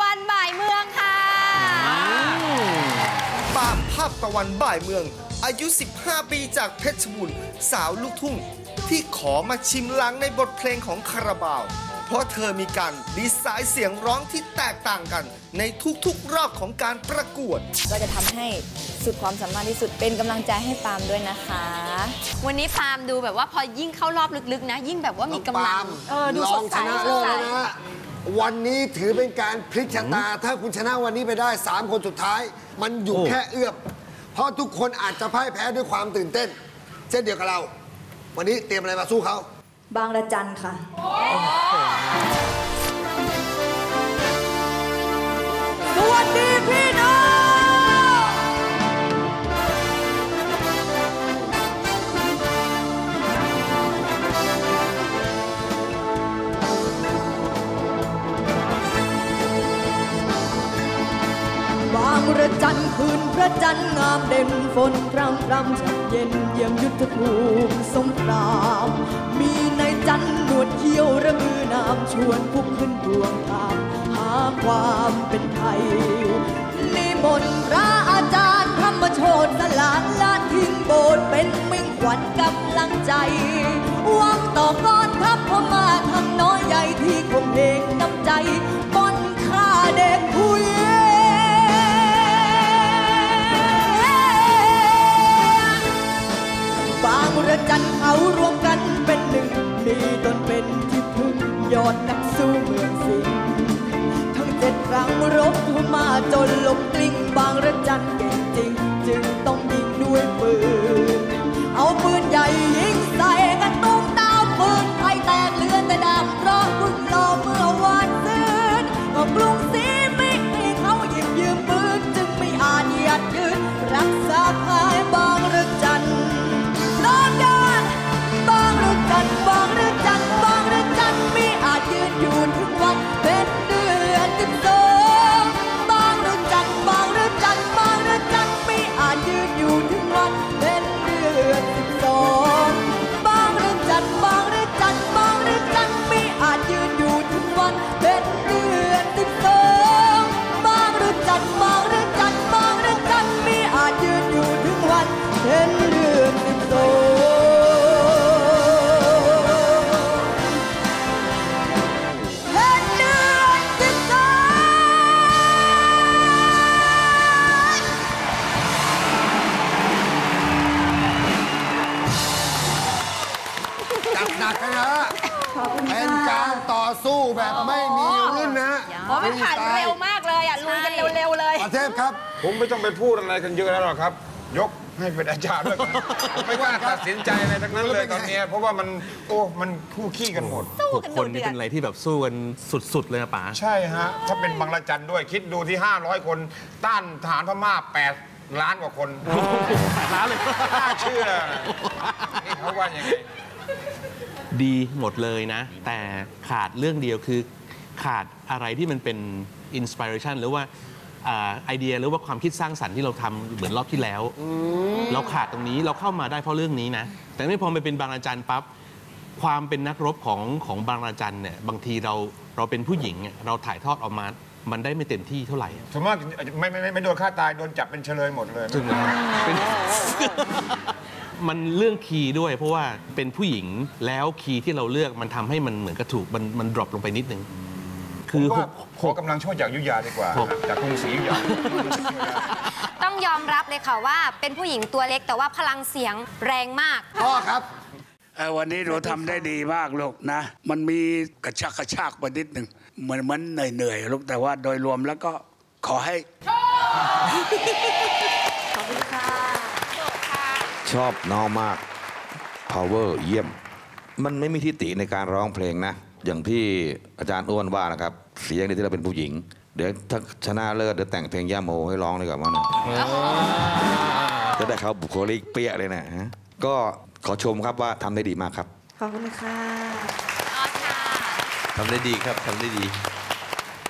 วันบ่ายเมืองค่ะ ปามภาพตะวันบ่ายเมือง อายุ 15 ปีจากเพชรบูรณ์สาวลูกทุ่ง ที่ขอมาชิมลางในบทเพลงของคาราบาว เพราะเธอมีการดีไซน์เสียงร้องที่แตกต่างกัน ในทุกๆรอบของการประกวดก็จะทำให้สุดความสามารถที่สุดเป็นกำลังใจให้ปาล์มด้วยนะคะ วันนี้ปาล์มดูแบบว่าพอยิ่งเข้ารอบลึกๆนะ ยิ่งแบบว่ามีกำลัง เออดูลสองดชใส นะสเลิดศใสแล้วนะฮะ วันนี้ถือเป็นการพลิกชะตา ถ้าคุณชนะวันนี้ไปได้ 3 คนสุดท้าย มันอยู่แค่เอื้อมเพราะทุกคนอาจจะพ่ายแพ้ด้วยความตื่นเต้น เช่นเดียวกับเรา วันนี้เตรียมอะไรมาสู้เขา บางระจันค่ะ จันคืนพระจันทร์งามเด่นฝนพรำพรำฉันเย็นเยี่ยมยุทธภูมิสงครามมีในายจันทร์หนวดเขี้ยวระมือนามชวนพวกขึ้นดวงตามหาความเป็นไทยนิมนต์พระอาจารย์ธรรมโชตสลานลานทิ้งโบสถ์เป็นมิ่งขวัญกำลังใจวังต่อกอนทัพพมา ระจันเขารวมกันเป็นหนึ่ง มีตนเป็นที่พึ่งยอดนักสู้เมืองสิงห์ทั้งเจ็ดครั้งรบพม่าจนลงกลิ้ง จัดหนักกันนะฮะเป็นการต่อสู้แบบไม่มีรุ่นนะเพราะมันผ่านเร็วมากเลยอะลุยกันเร็วๆเลยประเทศครับ ผมไม่ต้องไปพูดอะไรกันเยอะแล้วหรอกครับ ยกให้เป็นอาจารย์ด้วยกันผมไม่กล้าตัดสินใจอะไรทั้งนั้นเลยตอนเนี้ยเพราะว่ามันโอ้มันคู่ขี้กันหมดสู้หกกันคนดุเดืนี่อดเป็นอะไรที่แบบสู้กันสุดๆเลยนะป๋าใช่ฮะถ้าเป็นบางระจันด้วยคิดดูที่ 500 คน ต้านฐานพม่า8ล้านกว่าคนล้านเลยน่าเชื่อนี่เขาว่ายังไง ดีหมดเลยนะ แต่ขาดเรื่องเดียวคือขาดอะไรที่มันเป็นอินสปิเรชันหรือว่าอ่าไอเดียหรือว่าความคิดสร้างสรรค์ที่เราทำเหมือนรอบที่แล้ว เราขาดตรงนี้เราเข้ามาได้เพราะเรื่องนี้นะ แต่ไม่พอไปเป็นบางอาจารย์ปั๊บความเป็นนักรบของของบางอาจารย์เนี่ยบางทีเราเราเป็นผู้หญิงอะเราถ่ายทอดออกมามันได้ไม่เต็มที่เท่าไหร่สมมติว่าไม่ไม่ไม่ไม่โดนฆ่าตายโดนจับเป็นเฉลยหมดเลยซึ่งนะครับเป็น มันเรื่องคีย์ด้วย เพราะว่าเป็นผู้หญิงแล้วคีย์ที่เราเลือกมันทำให้มันเหมือนกระถูกมันมันดรอปลงไปนิดนึงคืคืออว่าหกขอกำลังช่วยจากอยุธยาดีกว่าหกจากกรุงศรีอยุธยาต้องยอมรับเลยค่ะว่า เป็นผู้หญิงตัวเล็กแต่ว่าพลังเสียงแรงมากพ่อครับเอ่อวันนี้หนูทำได้ดีมากลูกนะ มันมีกระชากกระชากไปนิดหนึ่งเหมือนมันเหนื่อยๆลูกแต่ว่าโดยรวมแล้วก็ขอให้ ชอบน้องมาก power เยี่ยม มันไม่มีทิฏฐิในการร้องเพลงนะ อย่างที่อาจารย์อ้วนว่านะครับ เสียงเนี่ยที่เราเป็นผู้หญิง เดี๋ยวถ้าชนะเลิศเดี๋ยวแต่งเพลงย่าโมให้ร้องเลยกับว่านะจะได้เขาบุคลิกเปี้ยเลยนะฮะก็ขอชมครับว่าทำได้ดีมากครับ ขอบคุณค่ะทำได้ดีครับทำได้ดี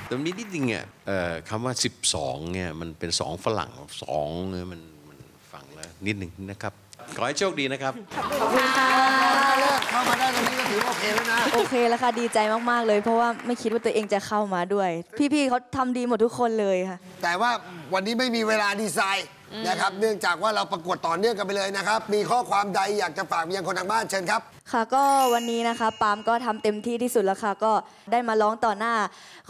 แต่มีนิดนึงอะเอ่อคำว่า 12เนี่ยมันเป็นสองฝรั่งสองเนี่ยมันมันฟัง แล้วนิดหนึ่งนะครับ ขอให้โชคดีนะครับ ขอบคุณค่ะแรกเข้ามาได้ตรงนี้ก็ถือว่าโอเคแล้วนะ โอเคแล้วค่ะดีใจมาก ๆ เลย เพราะว่าไม่คิดว่าตัวเองจะเข้ามาด้วย พี่ ๆเขาทำดีหมดทุกคนเลยค่ะ แต่ว่าวันนี้ไม่มีเวลาดีไซน์นะครับ เนื่องจากว่าเราประกวดต่อเนื่องกันไปเลยนะครับ มีข้อความใดอยากจะฝากไปยังคนทางบ้านเชิญครับ ค่ะก็วันนี้นะคะปาล์มก็ทำเต็มที่ที่สุดแล้วค่ะ ก็ได้มาร้องต่อหน้า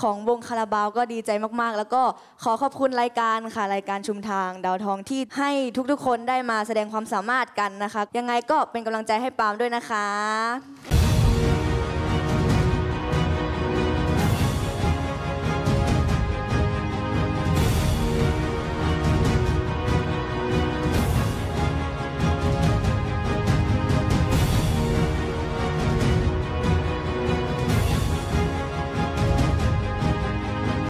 ของวงคาราบาวก็ดีใจมากๆ แล้วก็ขอขอบคุณรายการค่ะ รายการชุมทางดาวทองที่ให้ทุกๆ คนได้มาแสดงความสามารถกันนะคะ ยังไงก็เป็นกำลังใจให้ปาล์มด้วยนะคะ